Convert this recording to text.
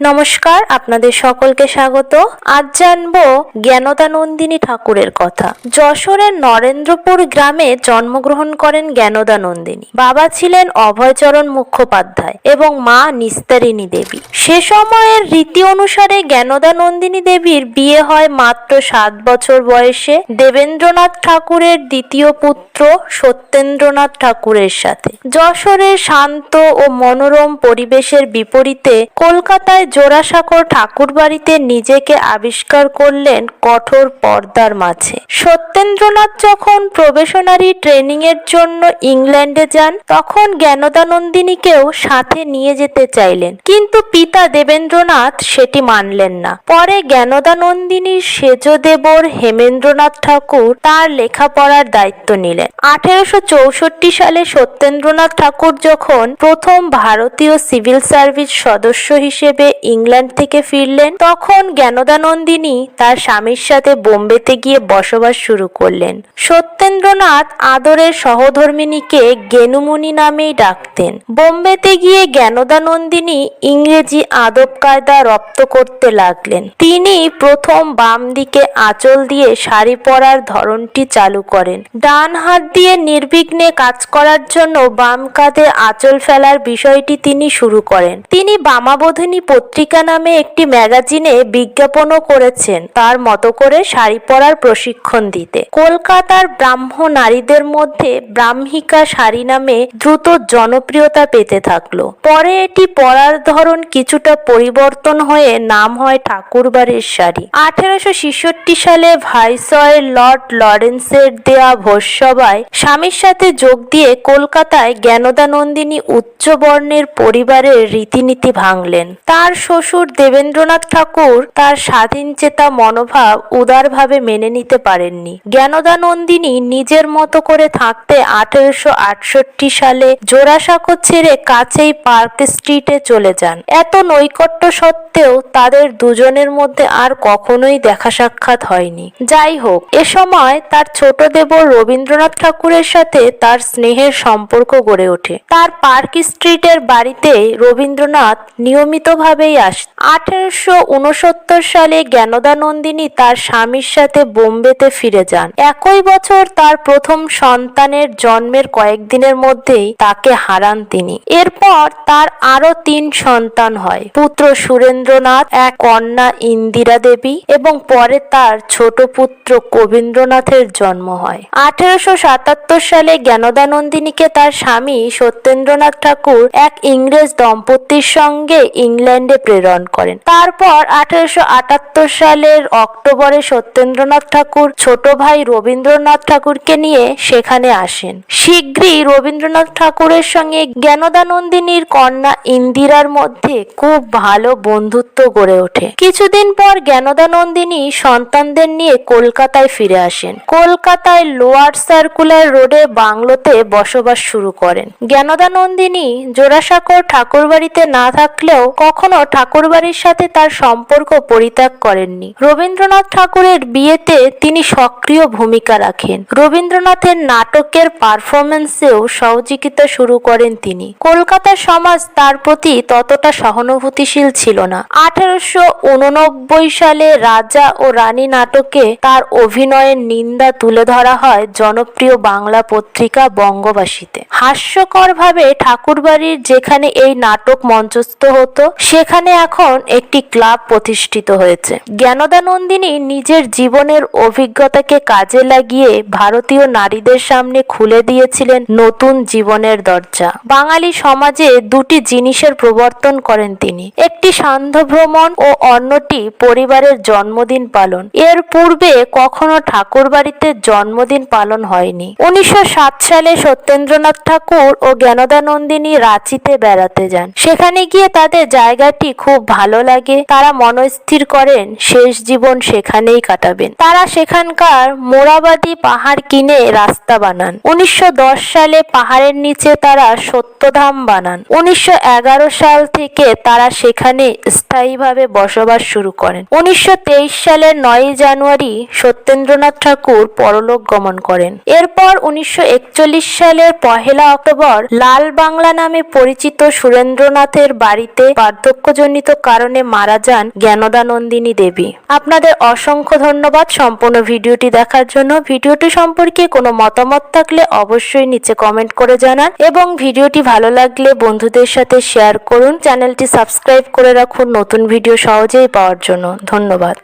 নমস্কার, আপনাদের সকলকে স্বাগত। আজ জানব জ্ঞানদানন্দিনী ঠাকুরের কথা। যশোরের নরেন্দ্রপুর গ্রামে জন্মগ্রহণ করেন জ্ঞানদানন্দিনী। বাবা ছিলেন অভয়চরণ মুখোপাধ্যায় এবং মা নিস্তারিণী দেবী। সে সময়ের রীতি অনুসারে জ্ঞানদানন্দিনী দেবীর বিয়ে হয় মাত্র সাত বছর বয়সে। দেবেন্দ্রনাথ ঠাকুরের দ্বিতীয় পুত্র সত্যেন্দ্রনাথ ঠাকুরের সাথে। যশোরের শান্ত ও মনোরম পরিবেশের বিপরীতে কলকাতায় জোড়াসাঁকোর ঠাকুরবাড়িতে নিজেকে আবিষ্কার করলেন কঠোর পর্দার মাঝে। সত্যেন্দ্রনাথ যখন প্রবেশনারি ট্রেনিং এর জন্য ইংল্যান্ডে যান, তখন জ্ঞানদানন্দিনীকেও সাথে নিয়ে যেতে চাইলেন। কিন্তু পিতা দেবেন্দ্রনাথ সেটি মানলেন না। পরে জ্ঞানদানন্দিনীর সেজ দেবর হেমেন্দ্রনাথ ঠাকুর তার লেখাপড়ার দায়িত্ব নিলেন। আঠেরোশো চৌষট্টি সালে সত্যেন্দ্রনাথ ঠাকুর যখন প্রথম ভারতীয় সিভিল সার্ভিস সদস্য হিসেবে ইংল্যান্ড থেকে ফিরলেন, তখন জ্ঞানদানন্দিনী তার স্বামীর সাথে বোম্বেতে গিয়ে বসবাস শুরু করলেন। সত্যেন্দ্রনাথ আদরের সহধর্মিনীকে গেনুমণি নামেই ডাকতেন। বোম্বেতে গিয়ে জ্ঞানদানন্দিনী ইংরেজি আদব কায়দা রপ্ত করতে লাগলেন। তিনি প্রথম বাম দিকে আঁচল দিয়ে শাড়ি পরার ধরনটি চালু করেন। ডান হাত দিয়ে নির্বিঘ্নে কাজ করার জন্য বাম কাঁধে আঁচল ফেলার বিষয়টি তিনি শুরু করেন। তিনি বামাবোধিনী পত্রিকা নামে একটি ম্যাগাজিনে বিজ্ঞাপনও করেছেন। তার মতো করে শাড়ি পরার প্রশিক্ষণ দিতে। কলকাতার ব্রাহ্ম নারীদের মধ্যে ব্রাহ্মিকা শাড়ি নামে দ্রুত জনপ্রিয়তা পেতে থাকল। পরে এটি পরার ধরন কিছুটা পরিবর্তন হয়ে নাম হয় ঠাকুরবাড়ির শাড়ি। আঠেরোশো ছেষট্টি সালে ভাইসরয় লর্ড লরেন্সের দেয়া ভোজসভায় স্বামীর সাথে যোগ দিয়ে কলকাতায় জ্ঞানদানন্দিনী উচ্চ বর্ণের পরিবারের রীতিনীতি ভাঙলেন। তার শ্বশুর দেবেন্দ্রনাথ ঠাকুর তার স্বাধীন চেতা মনোভাব উদারভাবে মেনে নিতে পারেননি। জ্ঞানদানন্দিনী নিজের মতো করে থাকতে আঠেরোশো আটষট্টি সালে জোড়াসাঁকো ছেড়ে কাছেই পার্ক স্ট্রিটে চলে যান। এত নৈকট্য সত্ত্বেও তাদের দুজনের মধ্যে আর কখনোই দেখা সাক্ষাৎ হয়নি। যাই হোক, এ সময় তার ছোট দেবর রবীন্দ্রনাথ ঠাকুরের সাথে তার স্নেহের সম্পর্ক গড়ে ওঠে। তার পার্ক স্ট্রিটের বাড়িতে রবীন্দ্রনাথ নিয়মিতভাবেই আস। আঠেরোশো সালে জ্ঞানদানন্দিনী তার স্বামীর সাথে বোম্বেতে ফিরে যান। একই বছর তার প্রথম সন্তানের জন্মের কয়েকদিনের মধ্যেই তাকে হারান তিনি। এরপর তার আরও তিন সন্তান হয়। পুত্র সুরেন্দ্রনাথ, এক কন্যা ইন্দিরা দেবী এবং পরে তার ছোট পুত্র কবীন্দ্রনাথের জন্ম হয়। আঠেরোশো সালে জ্ঞানদানন্দিনীকে তার স্বামী সত্যেন্দ্রনাথ ঠাকুর এক ইংরেজ দম্পতির সঙ্গে ইংল্যান্ডে প্রেরণ করেন। তারপর আঠেরোশো সালের অক্টোবরে সত্যেন্দ্রনাথ ঠাকুর, ছোট ভাই রবীন্দ্রনাথ ঠাকুরকে নিয়ে সেখানে আসেন। শীঘ্রই রবীন্দ্রনাথ ঠাকুরের সঙ্গে জ্ঞানদানন্দিনীর কন্যা ইন্দিরার মধ্যে খুব ভালো বন্ধুত্ব গড়ে ওঠে। কিছুদিন পর জ্ঞানদানন্দিনী সন্তানদের নিয়ে কলকাতায় ফিরে আসেন। কলকাতায় লোয়ার সার্কুলার রোডে বাংলোতে বসবাস শুরু করেন। জ্ঞানদানন্দিনী জোড়াসাঁকোর ঠাকুরবাড়িতে না থাকলেও কখনো ঠাকুরবাড়ির সাথে তার সম্পর্ক পরিত্যাগ করেননি। রবীন্দ্রনাথ ঠাকুরের বিয়েতে তিনি সক্রিয় ভূমিকা রাখেন। রবীন্দ্রনাথের নাটকের পারফরমেন্সেও সহযোগিতা শুরু করেন তিনি। কলকাতার সমাজ তার প্রতি ততটা সহানুভূতিশীল ছিল না। আঠারোশো উননব্বই সালে রাজা ও রানী নাটকে তার অভিনয়ের নিন্দা তুলে ধরা হয় জনপ্রিয় বাংলা পত্রিকা বঙ্গবাসীতে। হাস্যকরভাবে ঠাকুরবাড়ির যেখানে এই নাটক মঞ্চস্থ হতো সেখানে এখন একটি ক্লাব প্রতিষ্ঠিত হয়েছে। জ্ঞানদানন্দিনী নিজের জীবনের অভিজ্ঞতাকে কাজে লাগিয়ে ভারতীয় নারীদের সামনে খুলে দিয়েছিলেন নতুন জীবনের দরজা। বাঙালি সমাজে দুটি জিনিসের প্রবর্তন করেন তিনি। একটি সান্ধ্য ভ্রমণ ও অন্যটি পরিবারের জন্মদিন পালন। এর পূর্বে কখনো ঠাকুর বাড়িতে জন্মদিন পালন হয়নি। উনিশশো সাত সালে সত্যেন্দ্রনাথ ঠাকুর ও জ্ঞানদানন্দিনী রাঁচিতে বেড়াতে যান। সেখানে গিয়ে তাদের জায়গাটি খুব ভালো লাগে। তারা মনস্থির করেন, শেষ জীবন সেখানেই কাটাবেন। তারা সেখানকার মোরাবাদী পাহাড় কিনে রাস্তা বানান। উনিশশো সালে পাহাড়ের নিচে তারা সত্যধাম বানান। উনিশশো সাল থেকে তারা সেখানে স্থায়ীভাবে বসবাস শুরু করেন। উনিশশো তেইশ সালের নয় জানুয়ারি সত্যেন্দ্রনাথ ঠাকুর পরলোক গমন করেন। এরপর উনিশশো একচল্লিশ সালের পহেলা অক্টোবর লাল বাংলা নামে পরিচিত সুরেন্দ্রনাথের বাড়িতে বার্ধক্য বার্ধক্যজনিত কারণে মারা যান জ্ঞানদানন্দিনী দেবী। আপনাদের অসংখ্য ধন্যবাদ সম্পূর্ণ ভিডিওটি দেখার জন্য। ভিডিওটি সম্পর্কে কোনো মতামত থাকলে অবশ্যই নিচে কমেন্ট করে জানান এবং ভিডিওটি ভালো লাগলে বন্ধুদের সাথে শেয়ার করুন। চ্যানেলটি সাবস্ক্রাইব করে রাখুন। নতুন ভিডিও সহজেই পাওয়ার জন্য। ধন্যবাদ।